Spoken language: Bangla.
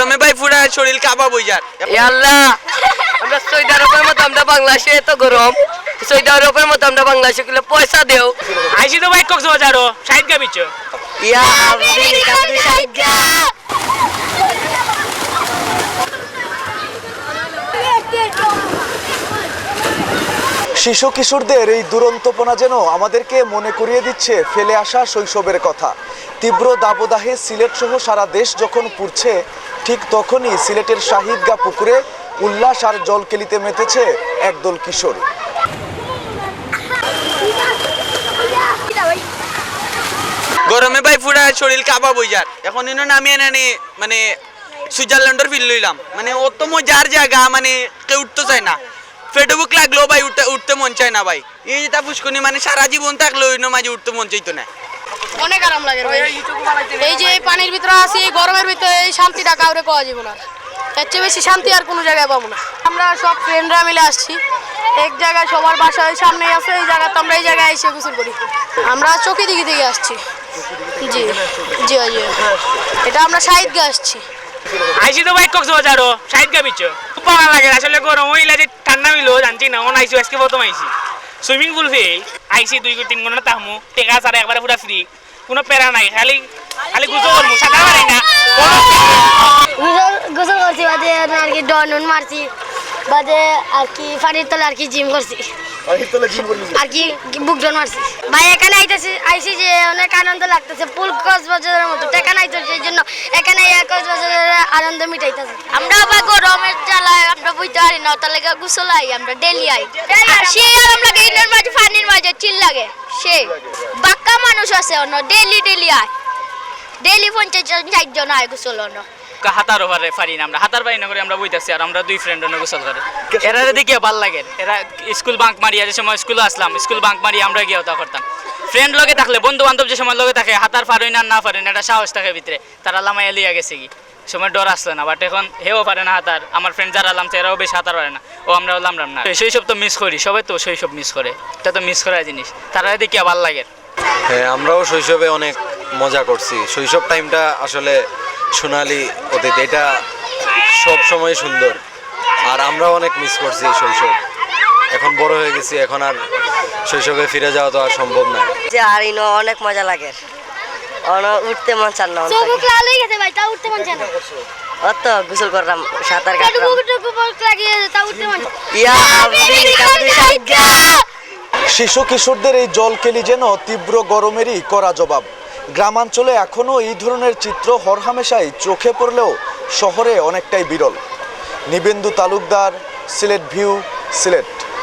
গরমে ভাই পুরা শরীর কাবা বই যার। আল্লাহ আমরা সৌদি আরবের মতো আমরা বাংলাদেশে এত গরম। সৌদি আরবের মতো আমরা বাংলাদেশে গুলো পয়সা দেও। আইসি তো ভাই কক্সবাজারও সাইড গা বিচ ইয়া আমেরিকা দুসাইগা শিশু কিশোরদের এই দুরন্তপনা যেন আমাদেরকে মনে করিয়ে দিচ্ছে ফেলে আসা শৈশবের কথা। তীব্র দাবদাহে সিলেট সহ সারা দেশ যখন পুড়ছে, ঠিক তখনই সিলেটের শাহিদগা পুকুরে উল্লাস আর জলকেলিতে মেতেছে একদল কিশোর। গরমে ভাই পুরা শরীর কাবা বইজার এখন ইনো নামিয়ে নানি মানে সুইজারল্যান্ডের ফিল লইলাম। মানে অত মজার জায়গা মানে কেউ উঠতে চায় না। ফেটবুক লাগল ভাই উঠতে উঠতে মন চায় না ভাই। এই যেটা পুষ্কনি মানে সারা জীবন থাকল ইনো মাঝে উঠতে মন চাইতো না। অনেক আরাম লাগে ভাই এই যে এই পানির ভিতরে আছি এই গরমের ভিতরে এই শান্তিটা কাউরে পাওয়া যাবে না। এর চেয়ে বেশি শান্তি আর কোনো জায়গায় পাবো না। আমরা সব ফ্রেন্ডরা মিলে আসছি। এক জায়গায় সবার বাসা ওই সামনে আছে এই জায়গাতে আমরা এই জায়গায় এসে গোসল করি। আমরা চকি দিকে দিকে আসছি। জি জি জি। এটা আমরা সাইদকে আসছি। আইসি তো বাইক কক্সবাজারও সাইড গা বিচ খুব ভালো লাগে আসলে গরম হইলে যে ঠান্ডা মিলো জানছি না অন আইসি আজকে প্রথম আইসি সুইমিং পুল ফেল আইসি দুই তিন ঘণ্টা তাহমু টেকা সারা একবারে পুরা ফ্রি কোনো প্যারা নাই খালি খালি গুছো করব সাঁতার মারাই না। গোসল গোসল করছি বাদে আর কি ডন মারছি বাদে আর কি পানির তলে আর কি জিম করছি। আর কি বুক ডন মারছি। ভাই এখানে আইতেছি আইসি যে অনেক আনন্দ লাগতেছে ফুল কক্সবাজারের মতো আইতেছে সেই জন্য এখানে এই কক্সবাজারের আনন্দ মিটাইতেছে। আমরা আবার গরমের জ্বালায় আমরা বুঝতে পারি না তার লেগে গোসল আই আমরা ডেলি আই। সে আমরা ইনের মাঝে পানির মাঝে চিল লাগে। সে বাক্কা মানুষ আছে অন্য ডেলি ডেলি আয়। ডেলি পঞ্চাশ জন ষাট জন আয় গোসল অন্য। হাতার ওভারে পারি না আমরা হাতার পারি না করে আমরা বইতেছি আর আমরা দুই ফ্রেন্ড অন্য গোসল করে। এরা দেখে ভালো লাগে। এরা স্কুল বাঙ্ক মারি যে সময় স্কুলে আসলাম স্কুল বাঙ্ক মারি আমরা গিয়ে ওটা করতাম। ফ্রেন্ড লগে থাকলে বন্ধু বান্ধব যে সময় লগে থাকে হাতার পারই না না পারেন এটা সাহস থাকে ভিতরে। তারা লামাইয়া লিয়া গেছে কি? সময় ডর আসলো না বাট এখন হেও পারে না হাতার আমার ফ্রেন্ড যারা আলাম, এরাও বেশি হাতার পারে না। ও আমরা লামরাম না। শৈশব তো মিস করি, সবাই তো শৈশব মিস করে। এটা তো মিস করা জিনিস। তারা দেখে ভালো লাগে। হ্যাঁ আমরাও শৈশবে অনেক মজা করছি। শৈশব টাইমটা আসলে সোনালি অতীত, এটা সব সময় সুন্দর। আর আমরাও অনেক মিস করছি শৈশব। এখন বড় হয়ে গেছি এখন আর শৈশবে ফিরে যাওয়া তো আর সম্ভব নয় যে আর ইনো অনেক মজা লাগে। অন উঠতে মন চান না চোখ লাল হয়ে গেছে ভাই তা উঠতে মন চায় না। অত গোসল করলাম সাঁতার কাটলাম। লাগিয়ে তা উঠতে মন না। ইয়া শিশু কিশোরদের এই জলকেলি যেন তীব্র গরমেরই করা জবাব। গ্রামাঞ্চলে এখনও এই ধরনের চিত্র হরহামেশাই চোখে পড়লেও শহরে অনেকটাই বিরল। নিবেন্দু তালুকদার সিলেট ভিউ সিলেট।